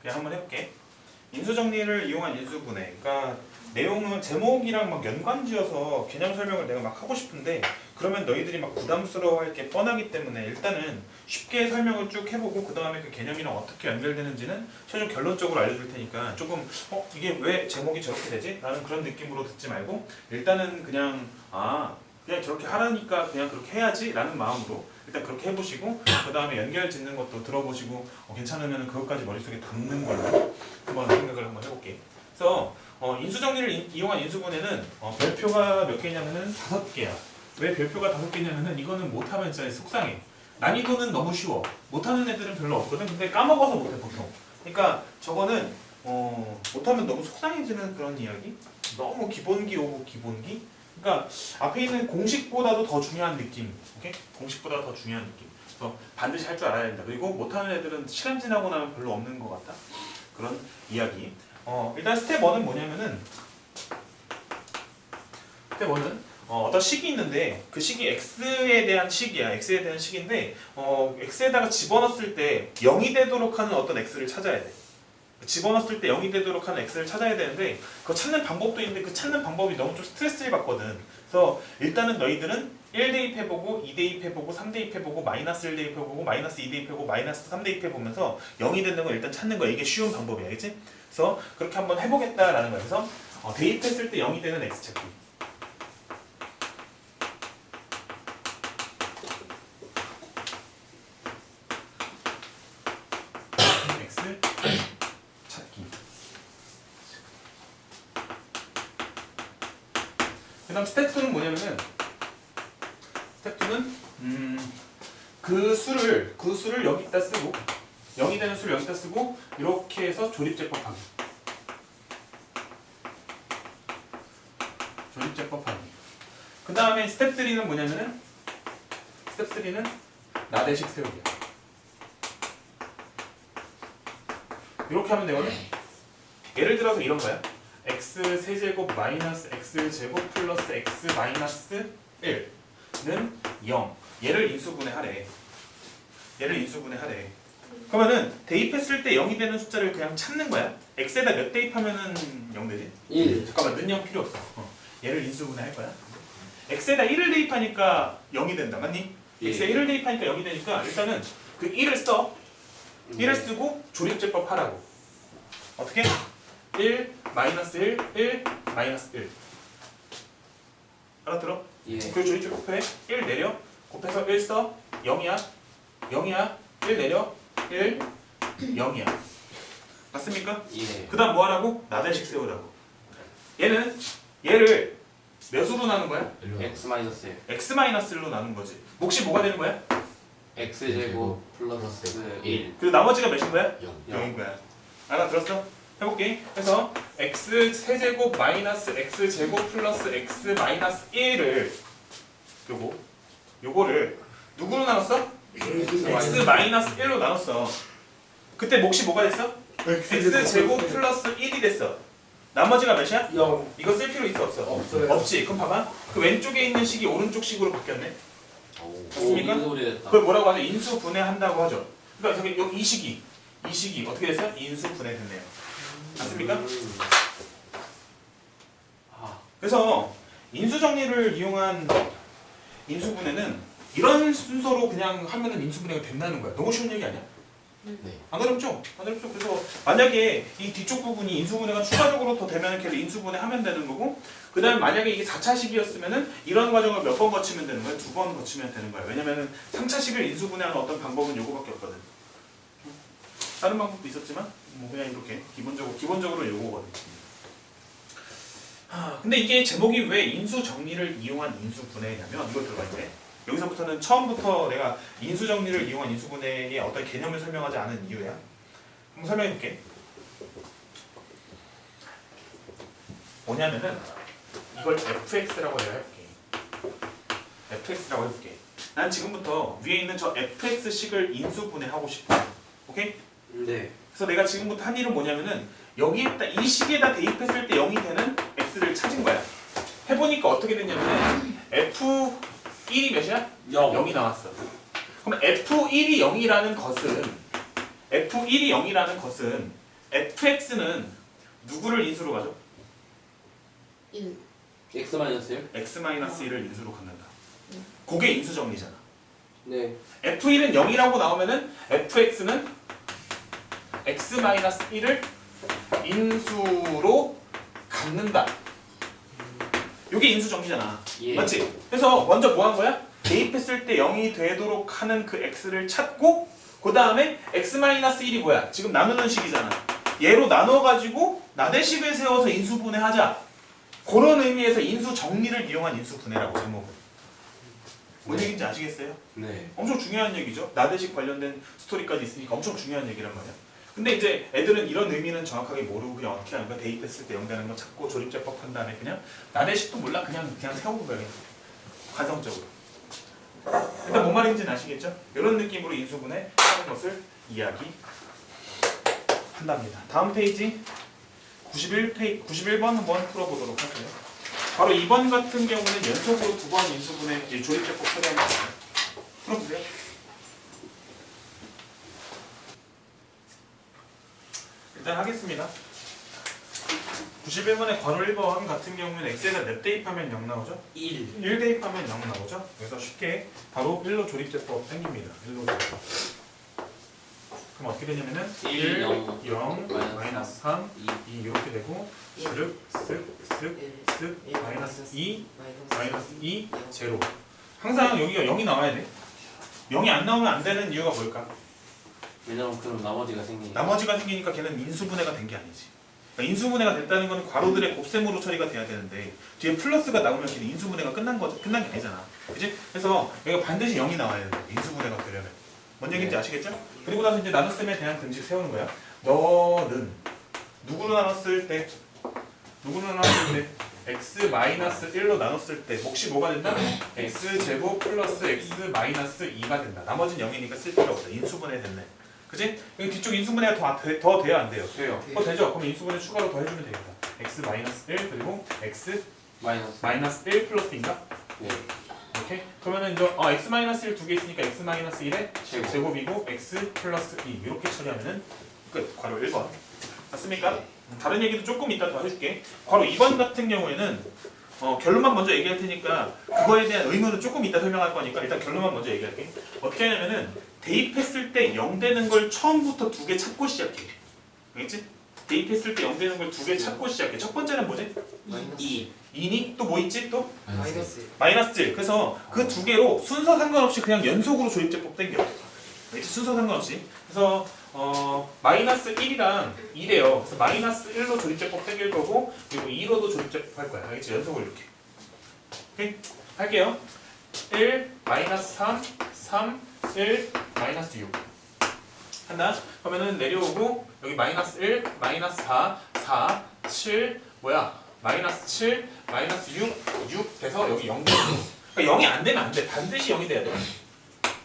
그냥 한번 해볼게. 인수 정리를 이용한 인수분해. 그러니까 내용은 제목이랑 막 연관지어서 개념 설명을 내가 막 하고 싶은데 그러면 너희들이 막 부담스러워할 게 뻔하기 때문에 일단은 쉽게 설명을 쭉 해보고 그 다음에 그 개념이랑 어떻게 연결되는지는 최종 결론적으로 알려줄 테니까 조금 어 이게 왜 제목이 저렇게 되지? 라는 그런 느낌으로 듣지 말고 일단은 그냥 아 그냥 저렇게 하라니까 그냥 그렇게 해야지 라는 마음으로 일단 그렇게 해보시고 그 다음에 연결 짓는 것도 들어보시고 어, 괜찮으면 그것까지 머릿속에 담는 걸로 한번 생각을 한번 해볼게. 그래서 어, 인수정리를 이- 이용한 인수분해는 어, 별표가 몇 개냐면은 다섯 개야. 왜 별표가 다섯 개냐면은 이거는 못하면 진짜 속상해. 난이도는 너무 쉬워. 못하는 애들은 별로 없거든. 근데 까먹어서 못해 보통. 그러니까 저거는 어, 못하면 너무 속상해지는 그런 이야기? 너무 기본기 오고 기본기 그러니까 앞에 있는 공식보다도 더 중요한 느낌 오케이? 공식보다 더 중요한 느낌 그래서 반드시 할 줄 알아야 된다 그리고 못하는 애들은 시간 지나고 나면 별로 없는 것 같다 그런 이야기 어, 일단 스텝 1은 뭐냐면은 스텝 1은 어, 어떤 식이 있는데 그 식이 x에 대한 식이야. x에 대한 식인데 어, x에다가 집어넣었을 때 0이 되도록 하는 어떤 x를 찾아야 돼. 집어넣었을 때 0이 되도록 하는 x를 찾아야 되는데 그거 찾는 방법도 있는데 그 찾는 방법이 너무 좀 스트레스를 받거든. 그래서 일단은 너희들은 1 대입 해보고 2 대입 해보고 3 대입 해보고 마이너스 1 대입 해보고 마이너스 2 대입 해보고 마이너스 3 대입 해보면서 0이 되는 걸 일단 찾는 거야. 이게 쉬운 방법이야. 알겠지? 그래서 그렇게 한번 해보겠다라는 거야. 그래서 어, 대입했을 때 0이 되는 x 찾기. x 찾기. 그 다음 스텝 2는 뭐냐면은 스텝 2는 음, 그 수를 그 수를 여기다 쓰고 0이 되는 수를 여기다 쓰고 이렇게 해서 조립제법하기. 조립제법하기. 그 다음에 스텝 3는 뭐냐면은 스텝 3는 나대식 세우기야. 이렇게 하면 되거든. 예를 들어서 이런 거야. X 세제곱 마이너스 x 제곱 플러스 x 마이너스 1는 0. 얘를 인수분해 하래. 얘를 인수분해 하래. 그러면은 대입했을 때 0이 되는 숫자를 그냥 찾는 거야. x에다 몇 대입하면은 0 되지? 1 잠깐만 는영 필요 없어. 어. 얘를 인수분해 할 거야. x에다 1을 대입하니까 0이 된다. 맞니? 예. x에 1을 대입하니까 0이 되니까 일단은 그 1을 써. 1을 쓰고 조립제법 하라고. 어떻게? 1 마이너스 1 1 마이너스 1 알아들어? 예. 그 조립제법 해. 1 내려. 곱해서 1 써. 0이야. 0이야. 1 내려. 1 0이야. 맞습니까? 예. 그 다음 뭐 하라고? 나대식 세우라고. 얘는 얘를 몇으로 나눈 거야? x 마이너스 1 x-1로 나눈 거지. 몫이 뭐가 되는 거야? x 제곱 플러스 1 그리고 나머지가 몇인 거야? 0 0인 거야. 알아들었어? 해볼게. 그래서 x 세제곱 마이너스 x 제곱 플러스 x 마이너스 1을 요거 요거를 누구로 나눴어? x 마이너스 1로 나눴어. 그때 몫이 뭐가 됐어? x 제곱 플러스 1이 됐어. 나머지가 몇이야? 0 이거 쓸 필요 있어 없어? 없어요. 없지. 그럼 봐봐. 그 왼쪽에 있는 식이 오른쪽 식으로 바뀌었네. 맞습니까? 그걸 뭐라고 하죠? 인수 분해한다고 하죠. 그러니까 저기 여기 이 식이 이 식이 어떻게 됐어요? 인수 분해됐네요. 맞습니까? 음. 아, 그래서 인수 정리를 이용한 인수 분해는 이런 순서로 그냥 하면은 인수 분해가 된다는 거야. 너무 쉬운 얘기 아니야? 네. 안 어렵죠? 안 어렵죠? 그래서 만약에 이 뒤쪽 부분이 인수분해가 추가적으로 더 되면 걔를 인수분해 하면 되는 거고 그 다음에 만약에 이게 4차식이었으면은 이런 과정을 몇 번 거치면 되는 거야? 두번 거치면 되는 거야. 왜냐면은 3차식을 인수분해하는 어떤 방법은 요거밖에 없거든. 다른 방법도 있었지만 뭐 그냥 이렇게 기본적으로 기본적으로 요거거든. 아, 근데 이게 제목이 왜 인수 정리를 이용한 인수 분해냐면 이거 들어가 있네. 여기서부터는 처음부터 내가 인수 정리를 이용한 인수 분해의 어떤 개념을 설명하지 않은 이유야. 한번 설명해 볼게. 뭐냐면은 이걸 fx라고 내가 해볼게. fx라고 해볼게. 난 지금부터 위에 있는 저 fx식을 인수 분해하고 싶어. 오케이? 네. 그래서 내가 지금부터 한 일은 뭐냐면은 여기에다 이 식에다 대입했을 때 0이 되는 x를 찾은 거야. 해보니까 어떻게 됐냐면 f1이 몇이야? 0 0이 나왔어. 그럼 F1이 0이라는 것은 F1이 0이라는 것은 fx는 누구를 인수로 가죠? 1 x 마이너스 1? x-1을 인수로 갖는다. 그게 인수 정리잖아. 네. f1은 0이라고 나오면은 fx는 x-1을 인수로 갖는다. 이게 인수 정리잖아. 예. 맞지? 그래서 먼저 뭐 한 거야? 대입했을 때 0이 되도록 하는 그 x를 찾고 그 다음에 x-1이 뭐야? 지금 나누는 식이잖아. 얘로 나눠가지고 나대식을 세워서 인수분해 하자. 그런 의미에서 인수 정리를 이용한 인수분해라고 제목은. 뭔 네. 얘기인지 아시겠어요? 네. 엄청 중요한 얘기죠. 나대식 관련된 스토리까지 있으니까 엄청 중요한 얘기란 말이야. 근데 이제 애들은 이런 의미는 정확하게 모르고 그냥 어떻게 하는 거야? 대입했을 때 영되는 거 찾고 조립제법 한 다음에 그냥 나 대식도 몰라 그냥 그냥 세우는. 그냥. 관성적으로. 일단 뭔 말인지는 아시겠죠? 이런 느낌으로 인수분해 하는 것을 이야기 한답니다. 다음 페이지 91 페이 91번 한번 풀어보도록 할게요. 바로 2번 같은 경우는 연속으로 두 번 인수분해 조립제법 처리하는 거예요. 풀어보세요. 일단 하겠습니다. 91번의 괄호 1번 같은 경우는 x에다 넷 대입하면 0 나오죠? 1. 1 대입하면 0 나오죠? 그래서 쉽게 바로 1로 조립제법 생깁니다. 1로 조립. 그럼 어떻게 되냐면은 1, 0, 0, 마이너스 마이너스 3, 2. 2 이렇게 되고 쓱, 쓱, 쓱, 쓱, 마이너스 2, 마이너스 2, 제로. 항상 여기가 0이 나와야 돼. 0이 안 나오면 안 되는 이유가 뭘까? 왜냐면 그럼 나머지가 생기니까. 나머지가 생기니까 걔는 인수분해가 된 게 아니지. 그러니까 인수분해가 됐다는 건 괄호들의 곱셈으로 처리가 돼야 되는데 뒤에 플러스가 나오면 걔는 인수분해가 끝난 거죠. 끝난 게 아니잖아. 그지? 그래서 여기가 반드시 0이 나와야 돼. 인수분해가 되려면. 뭔 얘기인지 네. 아시겠죠? 그리고 나서 이제 나눗셈에 대한 근식 세우는 거야. 너는 누구로 나눴을 때 누구로 나눴을 때 x 1로 나눴을 때 몫이 뭐가 된다? x 제곱 플러스 x 2가 된다. 나머지는 0이니까 쓸 필요 없어. 인수분해 됐네. 그지? 여기 뒤쪽 인수분해가 더, 돼- 더 돼야 안 돼요? 돼요. 어 되죠? 그럼 인수분해 추가로 더 해주면 되겠다. x 1 그리고 x 마이너스. 1 플러스인가? 네. 이렇게? 그러면은 이제 어, x 1두 개 있으니까 x 1의 제곱. 제곱이고 x 플러스 2 이렇게 처리하면은 끝. 괄호 1번. 맞습니까? 다른 얘기도 조금 이따 더 해줄게. 괄호 2번 같은 경우에는 어, 결론만 먼저 얘기할 테니까 그거에 대한 의무는 조금 이따 설명할 거니까 일단 결론만 먼저 얘기할게. 어떻게 하냐면은 대입했을 때 0 되는 걸 처음부터 두 개 찾고 시작해. 알겠지? 대입했을 때 0 되는 걸 두 개 찾고 시작해. 첫 번째는 뭐지? 2. 2니? 또 뭐 있지? 또? 마이너스 마이너스 1. 그래서 그 두 개로 순서 상관없이 그냥 연속으로 조립제법 땡겨. 알겠지? 순서 상관없이. 그래서 어, 마이너스 1이랑 2래요. 그래서 마이너스 1로 조립제법 땡길 거고 그리고 2로도 조립제법 할 거야. 알겠지? 연속으로 이렇게. 오케이? 할게요. 1, 마이너스 3, 3, 1, 마이너스 6. 한다. 그러면은 내려오고 여기 마이너스 1, 마이너스 4, 4, 7, 뭐야? 마이너스 7, 마이너스 6, 6 돼서 여기 0 되고 그러니까 0이 안 되면 안 돼. 반드시 0이 돼야 돼.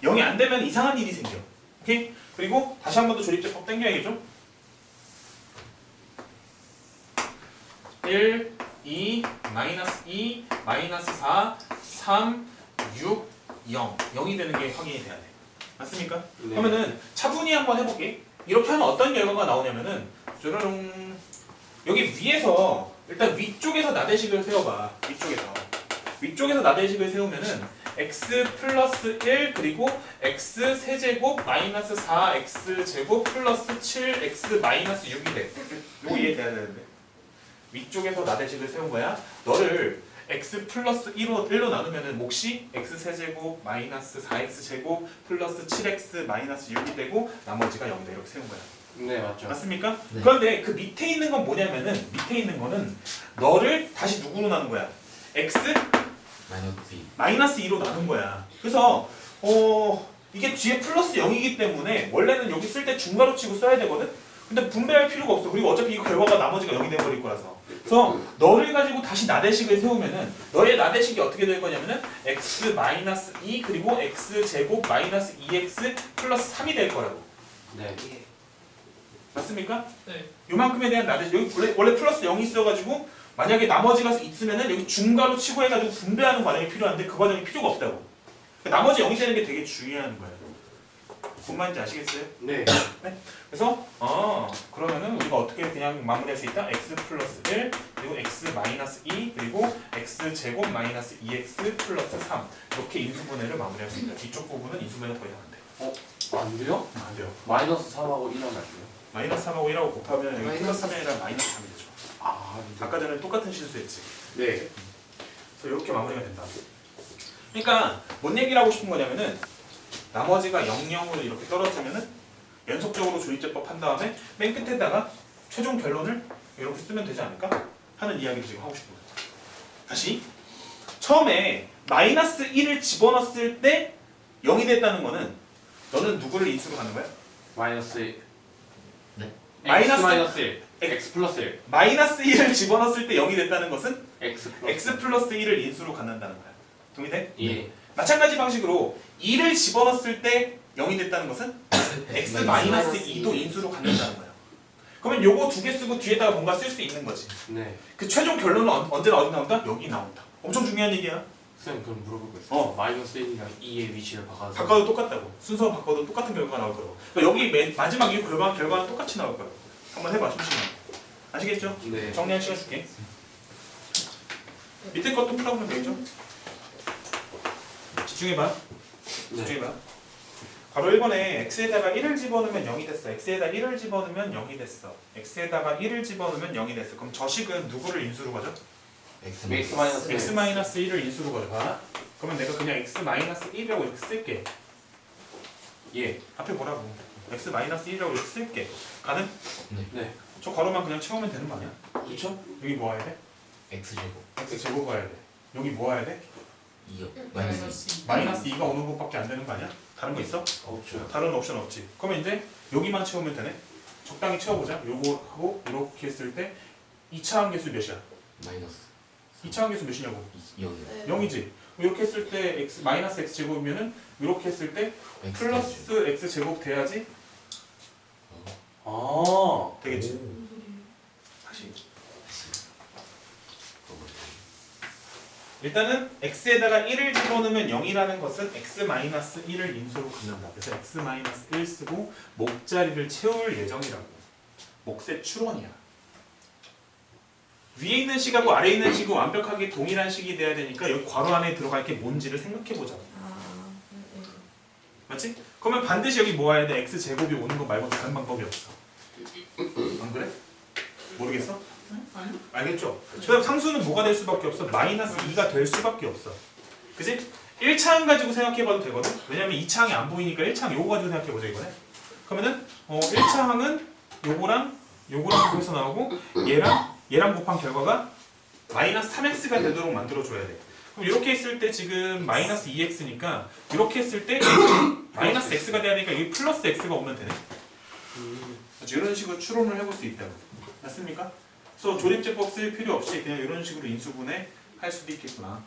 0이 안 되면 이상한 일이 생겨. 오케이? 그리고 다시 한 번 더 조립제법 당겨야겠죠? 1, 2, 마이너스 2, 마이너스 4, 3, 6, 0. 0이 되는 게 확인이 돼야 돼. 맞습니까? 네. 그러면은 차분히 한번 해볼게. 이렇게 하면 어떤 결과가 나오냐면은 쪼르릉 여기 위에서 일단 위쪽에서 나대식을 세워봐. 위쪽에서 위쪽에서 나대식을 세우면은 x 플러스 1 그리고 x 세제곱 마이너스 4 x 제곱 플러스 7 x 마이너스 6이 돼. 이거 이해돼야 되는데 위쪽에서 나대식을 세운 거야. 너를 x 플러스 1로 1로 나누면은 몫이 x 세제곱 마이너스 4x 제곱 플러스 7x 마이너스 6이 되고 나머지가 0대 이렇게 세운 거야. 네, 맞죠. 맞습니까? 네. 그런데 그 밑에 있는 건 뭐냐면은 밑에 있는 거는 너를 다시 누구로 나눈 거야? x 마이너스 2 마이너스 2로 나눈 거야. 그래서 어 이게 뒤에 플러스 0이기 때문에 원래는 여기 쓸 때 중괄호 치고 써야 되거든. 근데 분배할 필요가 없어. 그리고 어차피 이 결과가 나머지가 0이 돼버릴 거라서. 그래서 너를 가지고 다시 나대식을 세우면은 너의 나대식이 어떻게 될 거냐면은 x 마이너스 2 그리고 x 제곱 마이너스 2x 플러스 3이 될 거라고. 네. 맞습니까? 네. 요만큼에 대한 나대식 여기 원래, 원래 플러스 0이 있어가지고 만약에 나머지가 있으면은 여기 중괄호 치고 해가지고 분배하는 과정이 필요한데 그 과정이 필요가 없다고. 그러니까 나머지 0이 되는 게 되게 중요한 거예요. 뭔 말인지 아시겠어요? 네. 그래서 어 그러면은 우리가 그냥 마무리할 수 있다. x 플러스 1 그리고 x 마이너스 2 그리고 x 제곱 마이너스 2x 플러스 3 이렇게 인수분해를 마무리할 수 있다. 뒤쪽 부분은 인수분해 거의 안 돼. 안 돼요? 안 돼요. 마이너스 3하고 1하면 안 돼요? 마이너스 3하고 1하고 곱하면 여기 마이너스 플러스 3이 아니라 마이너스 3이 되죠. 아, 아까 전에 똑같은 실수했지. 네. 그래서 이렇게 마무리가 된다. 그러니까 뭔 얘기를 하고 싶은 거냐면은 나머지가 0, 0으로 이렇게 떨어지면은 연속적으로 조립제법 한 다음에 맨 끝에다가 최종 결론을 이렇게 쓰면 되지 않을까 하는 이야기를 지금 하고 싶은 거죠. 다시 처음에 마이너스 1을 집어넣었을 때 0이 됐다는 거는 너는 누구를 인수로 가는 거야? 마이너스 1. 네? 마이너스 마이너스- 마이너스 1. x 플러스 1. 마이너스 1을 집어넣었을 때 0이 됐다는 것은 x 플러스 x 플러스 1을 인수로 갖는다는 거야. 동의돼? 예. 마찬가지 방식으로 2를 집어넣었을 때 0이 됐다는 것은 x 마이너스 2도 인수로 갖는다는 거야. 그러면 요거 두 개 쓰고 뒤에다가 뭔가 쓸 수 있는 거지. 네. 그 최종 결론은 언- 언제나 어디 나온다? 여기 나온다. 엄청 중요한 얘기야. 선생님 그럼 물어볼 거 있어요. 어. 마이너스 1이랑 2의 위치를 바꿔서 바꿔도 똑같다고. 순서 바꿔도 똑같은 결과가 나올 거라고. 그러니까 여기 맨 마지막 이 결과 결과는 똑같이 나올 거라고. 한번 해봐, 심심해. 아시겠죠? 네. 정리한 시간 줄게. 밑에 것도 풀어보면 되겠죠? 집중해봐. 네. 집중해봐. 바로 1번에 x에다가 1을 집어넣으면 0이 됐어. x에다 1을 집어넣으면 0이 됐어. x에다가 1을 집어넣으면 0이 됐어. 그럼 저 식은 누구를 인수로 가죠? X x 마이너스 x 마이너스 1을 인수로 가져가. 그러면 내가 그냥 x 마이너스 1이라고 이렇게 쓸게. 예, 앞에 뭐라고? x 마이너스 1이라고 이렇게 쓸게. 가능? 네. 저 괄호만 그냥 채우면 되는 거 아니야? 그렇죠? 여기 뭐 와야 돼? X 제곱 x 제곱 와야 돼. 여기 뭐 와야 돼? 2요 마이너스 마이너스 2가 오는 것밖에 안 되는 거 아니야? 다른 거 있어? 없죠. 다른 옵션 없지. 그러면 이제 여기만 채우면 되네. 적당히 채워보자. 요거 하고 이렇게 했을 때 2차 함계수 몇이야? 마이너스 2차 함계수 몇이냐고? 0이요 0이지. 이렇게 했을 때 x 마이너스 x 제곱이면은 이렇게 했을 때 플러스 x 제곱 돼야지 아. 되겠지. 다시. 일단은 x에다가 1을 집어넣으면 0이라는 것은 x 마이너스 1을 인수로 갖는다. 그래서 x 마이너스 1 쓰고 목자리를 채울 예정이라고. 목세 추론이야. 위에 있는 식하고 아래에 있는 식은 완벽하게 동일한 식이 돼야 되니까 여기 괄호 안에 들어갈 게 뭔지를 생각해 보자. 맞지? 그러면 반드시 여기 뭐 와야 돼? x 제곱이 오는 거 말고 다른 방법이 없어. 안 그래? 모르겠어? 아니요 알겠죠? 그다음 상수는 뭐가 될 수밖에 없어? 마이너스 2가 될 수밖에 없어. 그지? 1차항 가지고 생각해봐도 되거든? 왜냐면 2차항이 안 보이니까 1차항 요거 가지고 생각해보자 이거네. 그러면은 어, 1차항은 요거랑 요거랑 곱해서 나오고 얘랑 얘랑 곱한 결과가 마이너스 3x가 되도록 만들어줘야 돼. 그럼 이렇게 했을 때 지금 마이너스 2x니까 이렇게 했을 때 마이너스 x가 돼야 되니까 여기 플러스 x가 오면 되네. 음. 그래서 이런 식으로 추론을 해볼 수 있다고. 맞습니까? 그래서 조립제법 쓸 필요 없이 그냥 이런 식으로 인수분해 할 수도 있겠구나.